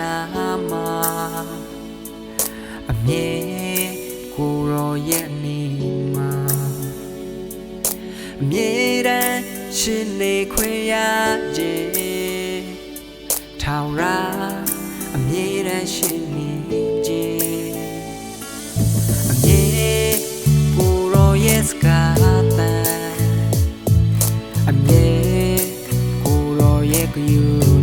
နာမှာအမြဲကိုရောရဲ့နေမှာအမြဲတမ်းရှင်နေခွင့်ရခြင်းထောင်ရာအမြဲတမ်းရှင်နေခြင်းအမြဲကိုရောရဲ့စကားတန်အမြဲကိုရောရဲ့ကယူ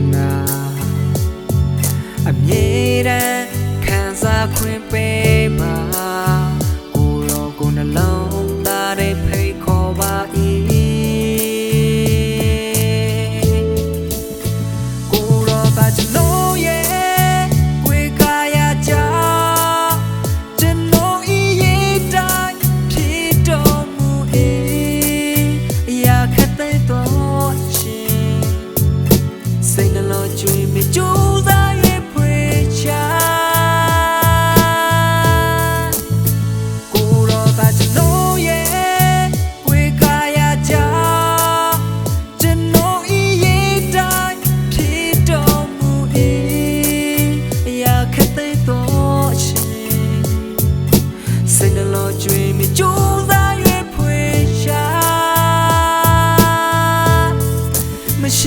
မြဲတမ်းခံစားခွင့်ပေးပါ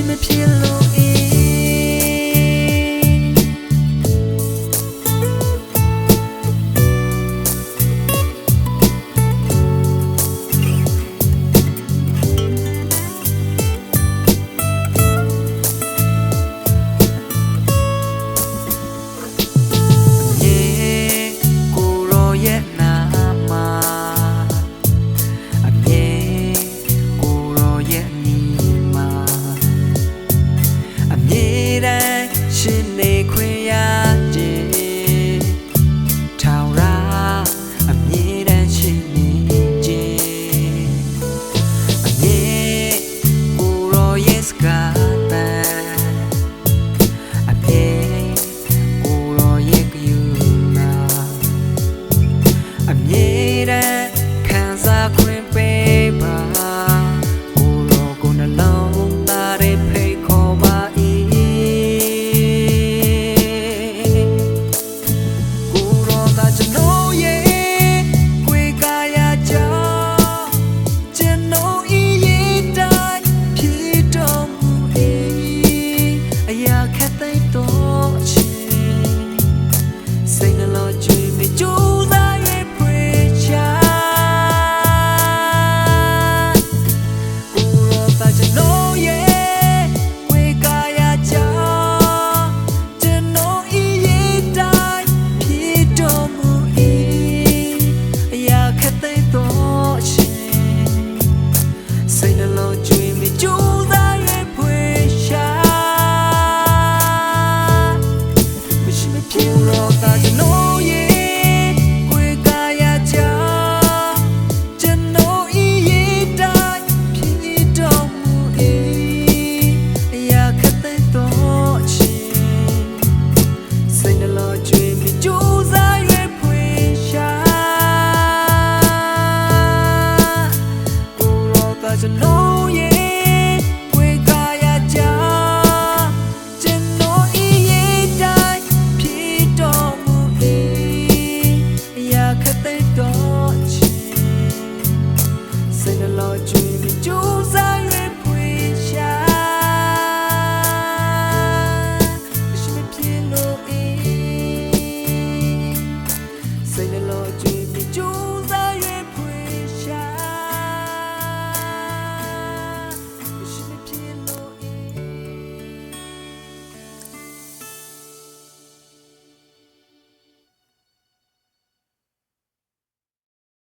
me pillow. 内窥呀 no dream that Say the Lord Jesus.